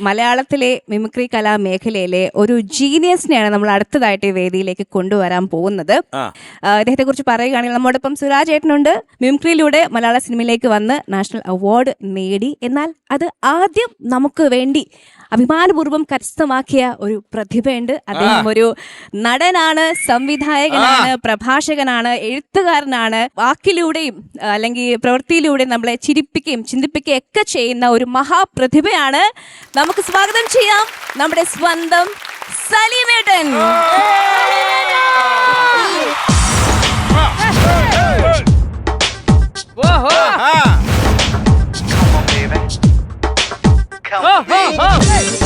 മലയാളത്തിലെ മിമിക്രി കലാ മേഖലയിലെ ഒരു ജീനിയസിനെയാണ് നമ്മൾ അടുത്തതായിട്ട് ഈ വേദിയിലേക്ക് കൊണ്ടുവരാൻ പോകുന്നത്. ഇദ്ദേഹത്തെ അദ്ദേഹത്തെ കുറിച്ച് പറയുകയാണെങ്കിൽ നമ്മോടൊപ്പം സുരാജ് ഏട്ടനുണ്ട്. മിമിക്രിയിലൂടെ മലയാള സിനിമയിലേക്ക് വന്ന് നാഷണൽ അവാർഡ് നേടി. എന്നാൽ അത് ആദ്യം നമുക്ക് വേണ്ടി അഭിമാനപൂർവം കരസ്ഥമാക്കിയ ഒരു പ്രതിഭയുണ്ട്. അദ്ദേഹം ഒരു നടനാണ് സംവിധായകനാണ് പ്രഭാഷകനാണ് എഴുത്തുകാരനാണ്. വാക്കിലൂടെയും അല്ലെങ്കിൽ പ്രവൃത്തിയിലൂടെയും നമ്മളെ ചിരിപ്പിക്കുകയും ചിന്തിപ്പിക്കുകയും ഒക്കെ ചെയ്യുന്ന ഒരു മഹാപ്രതിഭയാണ്. നമുക്ക് സ്വാഗതം ചെയ്യാം നമ്മുടെ സ്വന്തം സലീമേട്ടൻ. Come Oh, oh, oh.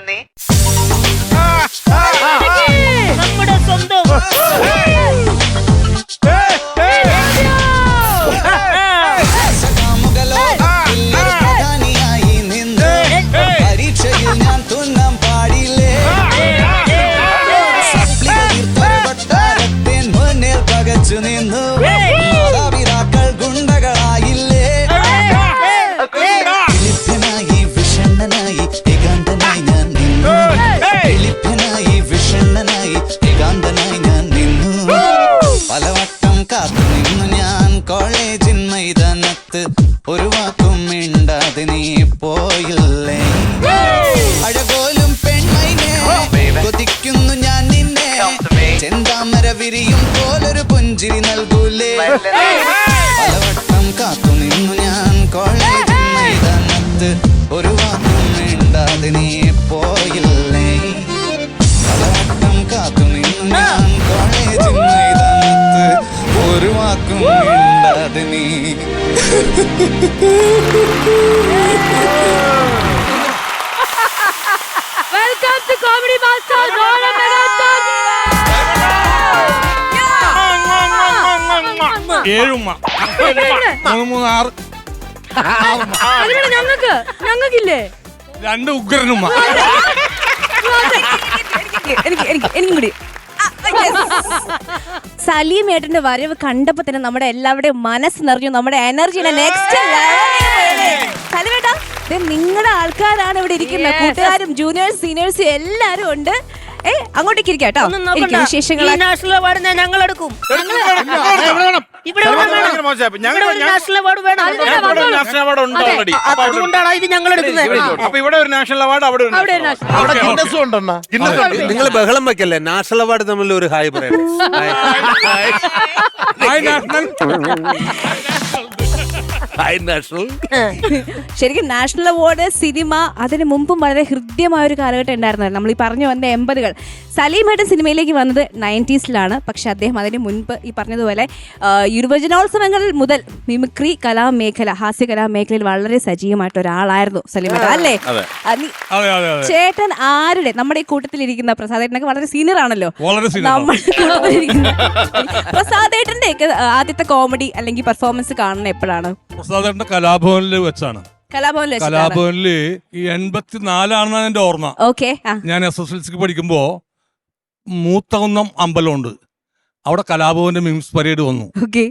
നീ നമ്മുടെ സ്വന്തം പരീക്ഷയിൽ ഞാൻ ഏഴുമ്മ. മൂന്ന് മൂന്ന് ആറ്. ഞങ്ങൾക്ക് ഞങ്ങക്കില്ലേ രണ്ട് ഉഗ്രനുമ്മ. എനിക്ക് എനിക്ക് എനിക്കും കൂടി. സലീം ഏട്ടന്റെ വരവ് കണ്ടപ്പോ തന്നെ നമ്മുടെ എല്ലാവരുടെയും മനസ്സ് നിറഞ്ഞു നമ്മുടെ എനർജിയുടെ നെക്സ്റ്റ് സലീമേട്ടാ നിങ്ങളുടെ ആൾക്കാരാണ് ഇവിടെ ഇരിക്കുന്നത്. കൂട്ടുകാരും ജൂനിയേഴ്സ് സീനിയേഴ്സും എല്ലാരും ഉണ്ട്. ഏ അങ്ങോട്ടേക്ക് ഇരിക്കാട്ടോ. കേട്ടോ ഈ നാഷണൽ അവാർഡ് ഞങ്ങൾ എടുക്കും ഇവിടെ നാഷണൽ അവാർഡ് വേണം. നാഷണൽ അവാർഡ് ഉണ്ട് ഓൾറെഡി അതുകൊണ്ടാണ് ഇത് ഞങ്ങൾ എടുക്കുന്നത് അപ്പൊ ഇവിടെ ഒരു നാഷണൽ അവാർഡ് അവിടെ. നിങ്ങൾ ബഹളം വെക്കല്ലേ? നാഷണൽ അവാർഡ് തമ്മിൽ ഒരു ഹായ് പറയാം ഹായ് നാഷണൽ ശരിക്കും നാഷണൽ അവാർഡ് സിനിമ അതിന് മുമ്പും വളരെ ഹൃദ്യമായ ഒരു കാലഘട്ടം ഉണ്ടായിരുന്നത് നമ്മൾ ഈ പറഞ്ഞു വന്ന എൺപതുകൾ. സലീം ഹേട്ടൻ സിനിമയിലേക്ക് വന്നത് നയന്റീസിലാണ്. പക്ഷെ അദ്ദേഹം അതിന് മുൻപ് ഈ പറഞ്ഞതുപോലെ യുവജനോത്സവങ്ങൾ മുതൽ മിമിക്രി കലാമേഖല ഹാസ്യ കലാമേഖലയിൽ വളരെ സജീവമായിട്ട് ഒരാളായിരുന്നു സലീം ഹേട്ടൻ അല്ലേ? അതെ. അതെ അതെ അതെ. ചേട്ടൻ ആരുടെ? നമ്മുടെ ഈ കൂട്ടത്തിലിരിക്കുന്ന പ്രസാദേട്ടനൊക്കെ വളരെ സീനിയർ ആണല്ലോ. നമ്മുടെ കൂട്ടത്തിലിരിക്കുന്ന പ്രസാദേട്ടന്റെ ആദ്യത്തെ കോമഡി അല്ലെങ്കിൽ പെർഫോമൻസ് കാണുന്ന എപ്പോഴാണ്? പ്രസാദേട്ടന്റെ കലാഭവനിൽ വെച്ചാണ്. കലാഭവനിൽ കലാഭവനിൽ ഈ എൺപത്തിനാലാണെന്നാണ് എന്റെ ഓർമ്മ. ഓക്കെ ഞാൻ എസ് എസ് എൽ സിക്ക് പഠിക്കുമ്പോ മൂത്തകുന്നം അമ്പലമുണ്ട്. അവിടെ കലാഭവന്റെ മിംസ് പരേഡ് വന്നു. ഓക്കെ.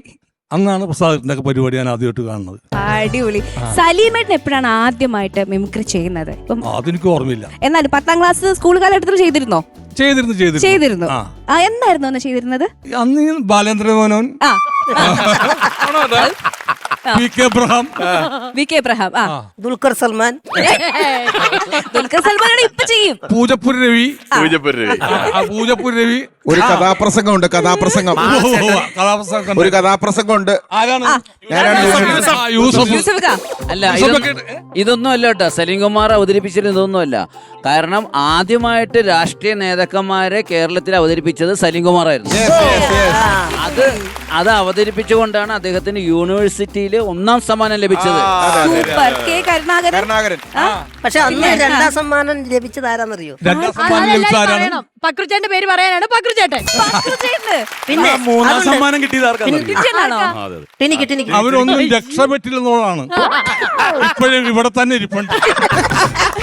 അന്നാണ് പ്രസാദത്തിന്റെ പരിപാടി ഞാൻ ആദ്യമായിട്ട് കാണുന്നത്. അടിപൊളി. സലീമേട്ടൻ എപ്പോഴാണ് ആദ്യമായിട്ട് മിമിക്രി ചെയ്യുന്നത്? അതെനിക്ക് ഓർമ്മയില്ല. എന്നാലും പത്താം ക്ലാസ് സ്കൂൾ കാലഘട്ടത്തിൽ ചെയ്തിരുന്നോ? ചെയ്തിരുന്നു ചെയ്തിരുന്നു. ചെയ്തിരുന്നു. ആ. എന്നായിരുന്നു അന്ന് ചെയ്തിരുന്നത്? അന്ന് ബാലേന്ദ്ര മോനോൻ. ആ? P K Abraham V K Abraham ആ. ദുൽഖർ സൽമാൻ. ദുൽഖർ സൽമാനാണ് ഇപ്പൊ ചെയ്യും. പൂജപ്പുര രവി. ആ, ആ, പൂജപ്പുര രവി. ഒരു കഥാപ്രസംഗം. ഉണ്ട് കഥാപ്രസംഗം കഥാപ്രസംഗം ഒരു കഥാപ്രസംഗം ഉണ്ട്. ആരാണ്. അല്ല ഇതൊന്നും ഇതൊന്നും അല്ല കേട്ടോ. സലീം കുമാർ അവതരിപ്പിച്ചിരുന്ന ഇതൊന്നും അല്ല കാരണം ആദ്യമായിട്ട് രാഷ്ട്രീയ നേതാക്കന്മാരെ കേരളത്തിൽ അവതരിപ്പിച്ചത് സലീം കുമാറായിരുന്നു അത് അത് അവതരിപ്പിച്ചുകൊണ്ടാണ് അദ്ദേഹത്തിന് യൂണിവേഴ്സിറ്റിയിൽ ഒന്നാം സമ്മാനം ലഭിച്ചത്. Super K Karunakaran? കരുണാകരൻ. പക്ഷെ അന്ന് രണ്ടാം സമ്മാനം ലഭിച്ചത് ആരാന്നറിയോ രണ്ടാം സമ്മാനം ലഭിച്ച ആരാണ്? പക്രുചേട്ടന്റെ പേര് പറയാനാണ് പക്രുചേട്ടൻ. പിന്നെ മൂന്നാം അതുണ്ട്. സമ്മാനം കിട്ടിയത് ആർക്കാണ് ടിനിച്ചനാണോ? ടിനിക്ക് ടിനിക്ക്. അവരൊന്നും രക്ഷപ്പെട്ടില്ലെന്നുള്ളതാണ് ഇപ്പോഴും ഇവിടെ തന്നെ ഇരിപ്പുണ്ട്.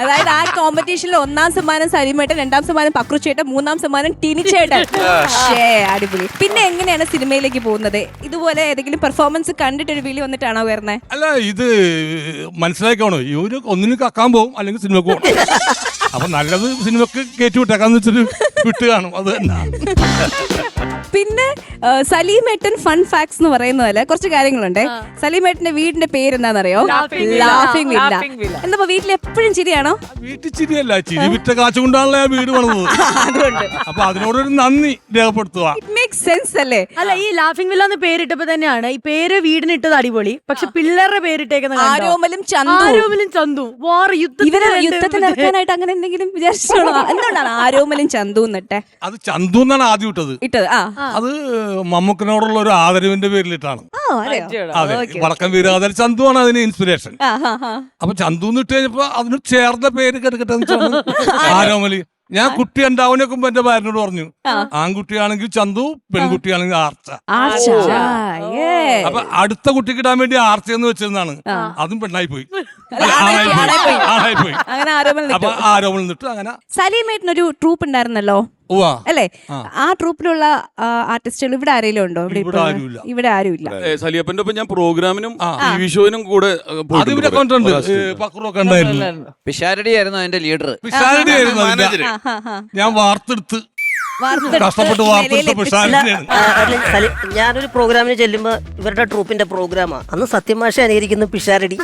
അതായത് ആ കോമ്പറ്റീഷനിൽ ഒന്നാം സമ്മാനം സരിമേട്ടൻ രണ്ടാം സമ്മാനം പക്രുച്ചേട്ടൻ മൂന്നാം സമ്മാനം ടിനിച്ചേട്ടൻ. ഷേ അടിപൊളി. പിന്നെ എങ്ങനെയാണ് സിനിമയിലേക്ക് പോകുന്നത്? ഇതുപോലെ ഏതെങ്കിലും പെർഫോമൻസ് കണ്ടിട്ട് ഒരു വിളി വന്നിട്ടാണോ വരുന്നത് അല്ല ഇത് മനസ്സിലാക്കണോ ഇവർ ഒന്നിനും കക്കാൻ പോകും അല്ലെങ്കിൽ സിനിമക്ക് പോകും അപ്പൊ നല്ലത് സിനിമക്ക് കയറ്റി വിട്ടേക്കാന്ന് വെച്ചിട്ട് വിട്ട് കാണും അത് തന്നെ. പിന്നെ സലീമേട്ടൻ ഫൺ ഫാക്സ് എന്ന് പറയുന്ന പോലെ കുറച്ച് കാര്യങ്ങളുണ്ട്. സലീമേട്ടന്റെ വീടിന്റെ പേര് എന്താണെന്നറിയോ ലാഫിംഗ് വില്ല. എന്താ വീട്ടിൽ എപ്പോഴും ചിരിയാണോ? വീട്ടിൽ ചിരിയല്ല ചിരി വിറ്റ കാശ് കൊണ്ടാണല്ലോ ആ വീട് വളർന്നത് അതുകൊണ്ട്. അപ്പൊ അതിനോടൊരു നന്ദി രേഖപ്പെടുത്തുക. സെൻസ് അല്ലേ? അല്ല ഈ ലാഫിംഗ് വില്ല എന്ന് പേരിട്ടപ്പോ തന്നെയാണ് ഈ പേര് വീടിന് ഇട്ടത് അടിപൊളി. പക്ഷെ പിള്ളേരുടെ പേരിട്ടേക്കുന്ന കണ്ടോ? ആരോമലും ചന്തു. ആരോമലും ചന്തു. വാർ ഇവരെ യുദ്ധത്തിന് യുദ്ധത്തിന് ഇറക്കാനായിട്ട് അങ്ങനെ എന്തെങ്കിലും വിചാരിച്ചോളൂ എന്തുകൊണ്ടാണ് ആരോമലും ചന്തു എന്നിട്ടെ അത് ചന്തു എന്നാണ് ആദ്യം ഇട്ടത്. ഇട്ടത് ആ. അത് മമ്മൂക്കിനോടുള്ള ഒരു ആദരവിന്റെ പേരിലിട്ടാണ്. അതെ. വടക്കം വീരാദർ ചന്തു ആണ് അതിന് ഇൻസ്പിറേഷൻ അപ്പൊ ചന്തു എന്ന് ഇട്ട് കഴിഞ്ഞപ്പോ അതിന് ചേർന്ന പേര് കിടക്കട്ടെ ആരോമലി. ഞാൻ കുട്ടി ഉണ്ടാവുന്നതിനൊക്കെ മുമ്പ് എന്റെ ഭാര്യനോട് പറഞ്ഞു ആൺകുട്ടിയാണെങ്കിൽ ചന്തു പെൺകുട്ടിയാണെങ്കിൽ ആർച്ച. അപ്പൊ അടുത്ത കുട്ടിക്ക് ഇടാൻ വേണ്ടി ആർച്ച എന്ന് വെച്ചിരുന്നാണ് അതും പെണ്ണായി പോയി ആണായി പോയി, അപ്പൊ ആരോപണം നിന്നിട്ട് അങ്ങനെ സലീമേട്ടിനൊരു ട്രൂപ്പ് ഉണ്ടായിരുന്നല്ലോ? അല്ലേ? ആ. ട്രൂപ്പിലുള്ള ആർട്ടിസ്റ്റുകൾ ഇവിടെ ആരെങ്കിലും ഉണ്ടോ? ഇവിടെ ഇവിടെ ഇപ്പൊ? ആരുമില്ല. സലിയപ്പന്റെ ഒപ്പം ഞാൻ പ്രോഗ്രാമിനും. ടി ഷോയിനും കൂടെ പിഷാരടി ആയിരുന്നു അതിന്റെ. ലീഡർ പിഷാരടി ആയിരുന്നു. ഞാൻ വാർത്തെടുത്ത്. ഞാനൊരു പ്രോഗ്രാമിന് ചെല്ലുമ്പോ ഇവരുടെ ട്രൂപ്പിന്റെ പ്രോഗ്രാമാ. അന്ന് സത്യമാഷ അനുകരിക്കുന്ന പിഷാരടി.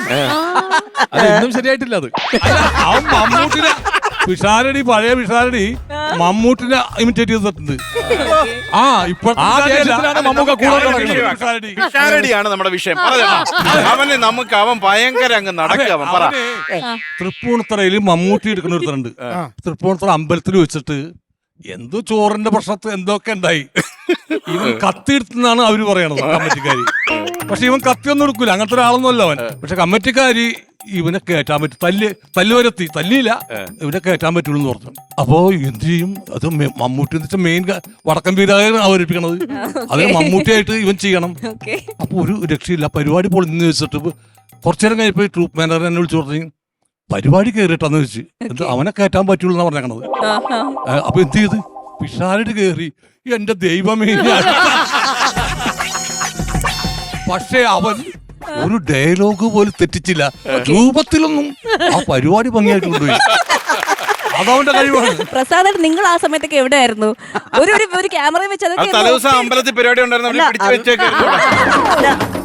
ശരിയായിട്ടില്ല അത്. പിഷാരടി പഴയ പിഷാരടി മമ്മൂട്ടിനെ ഇമിറ്റേറ്റ് ചെയ്തിട്ടുണ്ട് ആ നമ്മുടെ വിഷയം. അവന് നമുക്ക് അവൻ ഭയങ്കര അങ്ങ് നടക്കുക അവൻ. പറ. അവനെ തൃപ്പൂണിത്തറയിൽ മമ്മൂട്ടി എടുക്കുന്ന ഒരുത്തരുണ്ട് തൃപ്പൂണിത്തറ അമ്പലത്തിൽ വെച്ചിട്ട് എന്തോ ചോറിന്റെ പ്രശ്നത്തിൽ എന്തൊക്കെ ഉണ്ടായി. ഇവൻ കത്തി എടുത്തെന്നാണ് അവർ പറയണത് കമ്മിറ്റിക്കാരി. പക്ഷെ ഇവൻ കത്തി ഒന്നും എടുക്കൂല. അങ്ങനത്തെ ഒരാളൊന്നുമല്ല അവൻ. പക്ഷെ കമ്മിറ്റിക്കാരി ഇവനെ കയറ്റാൻ പറ്റും. തല്ല് തല്ല് വരത്തി തല്ലിയില്ല ഇവനെ കയറ്റാൻ പറ്റുള്ളൂ എന്ന് പറഞ്ഞു അപ്പോ എന്ത് ചെയ്യും? അത് മമ്മൂട്ടി എന്ന് വെച്ചാൽ മെയിൻ വടക്കൻ വീരാകാരൻ അവതരിപ്പിക്കണത്. അതിന് മമ്മൂട്ടിയായിട്ട് ഇവൻ ചെയ്യണം. അപ്പൊ ഒരു രക്ഷയില്ല. പരിപാടി പൊളിഞ്ഞ് വെച്ചിട്ട് കുറച്ചു നേരം കഴിഞ്ഞപ്പോ ട്രൂപ്പ് മാനേജർ എന്നെ വിളിച്ചു പറഞ്ഞു പരിപാടി കയറിട്ടെന്ന് വെച്ച് എന്നിട്ട് അവനെ കയറ്റാൻ പറ്റുള്ളൂ എന്നാ പറഞ്ഞത് അപ്പൊ എന്ത് ചെയ്ത്? പിഷാരടി കയറി എന്റെ ദൈവമേ. പക്ഷേ അവൻ ഒരു ഡയലോഗ് പോലും തെറ്റിച്ചില്ല. രൂപത്തിലൊന്നും ആ പരിപാടി ഭംഗിയായിട്ട് കൊണ്ടുപോയി. അതവന്റെ കഴിവാണ്. പ്രസാദൻ നിങ്ങൾ ആ സമയത്തൊക്കെ എവിടെയായിരുന്നു? ഒരു ഒരു ഒരു ക്യാമറ വെച്ച് അത് അതൊക്കെ അമ്പലത്തിൽ പരിപാടി ഉണ്ടായിരുന്നു പിടിച്ചു വെച്ചേക്കായിരുന്നു.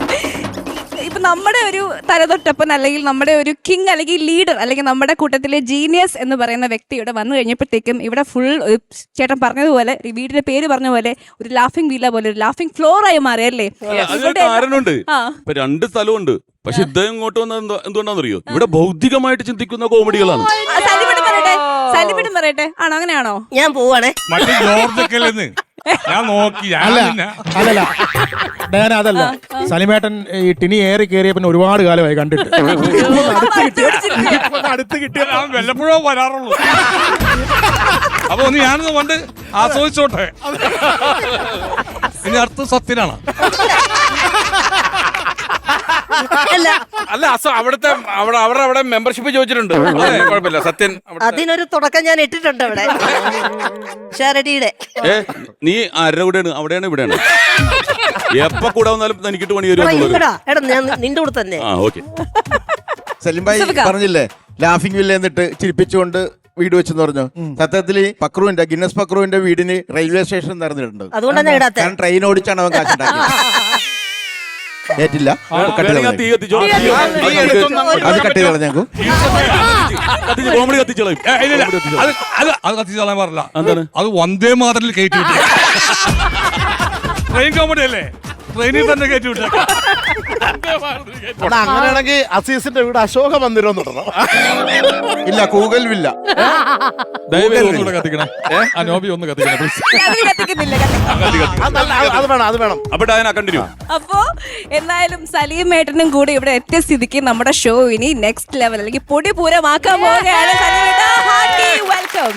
ഇപ്പൊ നമ്മുടെ ഒരു തലതൊട്ടപ്പൻ അല്ലെങ്കിൽ നമ്മുടെ ഒരു കിങ് അല്ലെങ്കിൽ ലീഡർ അല്ലെങ്കിൽ നമ്മുടെ കൂട്ടത്തിലെ ജീനിയസ് എന്ന് പറയുന്ന വ്യക്തി ഇവിടെ വന്നു കഴിഞ്ഞപ്പോഴത്തേക്കും ഇവിടെ ഫുൾ ചേട്ടൻ പറഞ്ഞതുപോലെ വീടിന്റെ പേര് പറഞ്ഞ പോലെ ഒരു ലാഫിംഗ് വീല പോലെ ഒരു ലാഫിംഗ് ഫ്ലോർ ആയി മാറിയല്ലേ? കാരണമുണ്ട്. ഇപ്പൊ രണ്ട് സ്ഥലമുണ്ട്. പക്ഷെ ഇദ്ദേഹം ഇങ്ങോട്ട് വന്നത് എന്തോ എന്തുകൊണ്ടാണെന്നറിയോ? ഇവിടെ ബൗദ്ധികമായിട്ട് ചിന്തിക്കുന്ന കോമഡികളാണ്. സലിമിടും പറയട്ടെ. ആണോ? അങ്ങനെയാണോ? ഞാൻ പോവാണേ. മറ്റേ അല്ലെന്ന് ഞാൻ നോക്കി ഞാൻ അല്ല പിന്നെ അതല്ല. ഡയാന അതല്ല സലിമേട്ടൻ ഈ ടിനി ഏറി കയറിയ പിന്നെ ഒരുപാട് കാലമായി കണ്ടിട്ട്. ഇപ്പൊ ഒന്ന് അടുത്ത് കിട്ടിയ ഇപ്പൊ ഒന്ന് അടുത്ത് കിട്ടിയ ഞാൻ വല്ലപ്പോഴോ വരാറുള്ളൂ. അപ്പൊ ഒന്ന് ഞാനൊന്ന് പണ്ട് ആസ്വദിച്ചോട്ടെ. ഇനി അടുത്ത സത്യനാണ്. അല്ല. അല്ല അസ അവിടുത്തെ അവിടെ അവരുടെ അവിടെ മെമ്പർഷിപ്പ് ചോദിച്ചിട്ടുണ്ട്. അതെ, കുഴപ്പമില്ല. സത്യൻ അവിടെ- അതിനൊരു തുടക്കം ഞാൻ ഇട്ടിട്ടുണ്ട് അവിടെ. പിഷാരടിയുടെ ഏ നീ ആരുടെ കൂടെയാണ്? അവിടെയാണ് ഇവിടെയാണ്? എപ്പ കൂടെ വന്നാലും എനിക്ക് പണി എടാ, ഇല്ലടാ എടാ ഞാൻ നിന്റെ കൂടെ തന്നെ. ആ ഓക്കെ. സലിംബായി സുബിക. പറഞ്ഞില്ലേ ലാഫിംഗ് വില്ല എന്നിട്ട് ചിരിപ്പിച്ചുകൊണ്ട് വീട് വെച്ചെന്ന് പറഞ്ഞു. സത്യത്തിൽ പക്രുവിന്റെ ഗിന്നസ് പക്രുവിന്റെ വീടിന് റെയിൽവേ സ്റ്റേഷൻ നിറഞ്ഞിട്ടുണ്ട്. അതുകൊണ്ടാണ് ഞാൻ ഇടാത്തെ കാരണം ട്രെയിൻ ഓടിച്ചാണ് അവൻ കാശുണ്ടാക്കിയത്. ഏറ്റില്ല കട്ട് അത് കട്ട് ചെയ്ത് കളഞ്ഞേക്കും. കോമഡി കത്തിച്ചോളാം. അത് അത് അത് കത്തിച്ച് കളയാൻ പാടില്ല. എന്താണ്? അത് വന്ദേ മാതറിൽ കയറ്റി വിട്ടു. ട്രെയിൻ കോമഡി അല്ലേ ട്രെയിനിൽ തന്നെ കയറ്റി വിട്ടേക്കാം എടാ, അങ്ങനെയാണെങ്കിൽ അസീസിന്റെ വീട് അശോക മന്ദിരം ഇല്ല കൂകൽ വില്ല ദയവേത് ഒന്നുകൂടെ കത്തിക്കണേ. ആ നോബി ഒന്ന് കത്തിക്കണേ please. അതിൽ കത്തിക്കുന്നില്ല കത്തിക്കുന്നില്ല. അത് നല്ല- അത് അത് വേണം അത് വേണം. അപ്പൊ ഡയന കണ്ടിന്യൂ അപ്പോ എന്തായാലും സലീം മേട്ടനും കൂടി ഇവിടെ എത്തിയ സ്ഥിതിക്ക് നമ്മുടെ ഷോ ഇനി നെക്സ്റ്റ് ലെവൽ അല്ലെങ്കിൽ പൊടി പൂരമാക്കാൻ പോവുകയാണ്. സലീം ഏട്ടാ ഹാർട്ടി വെൽക്കം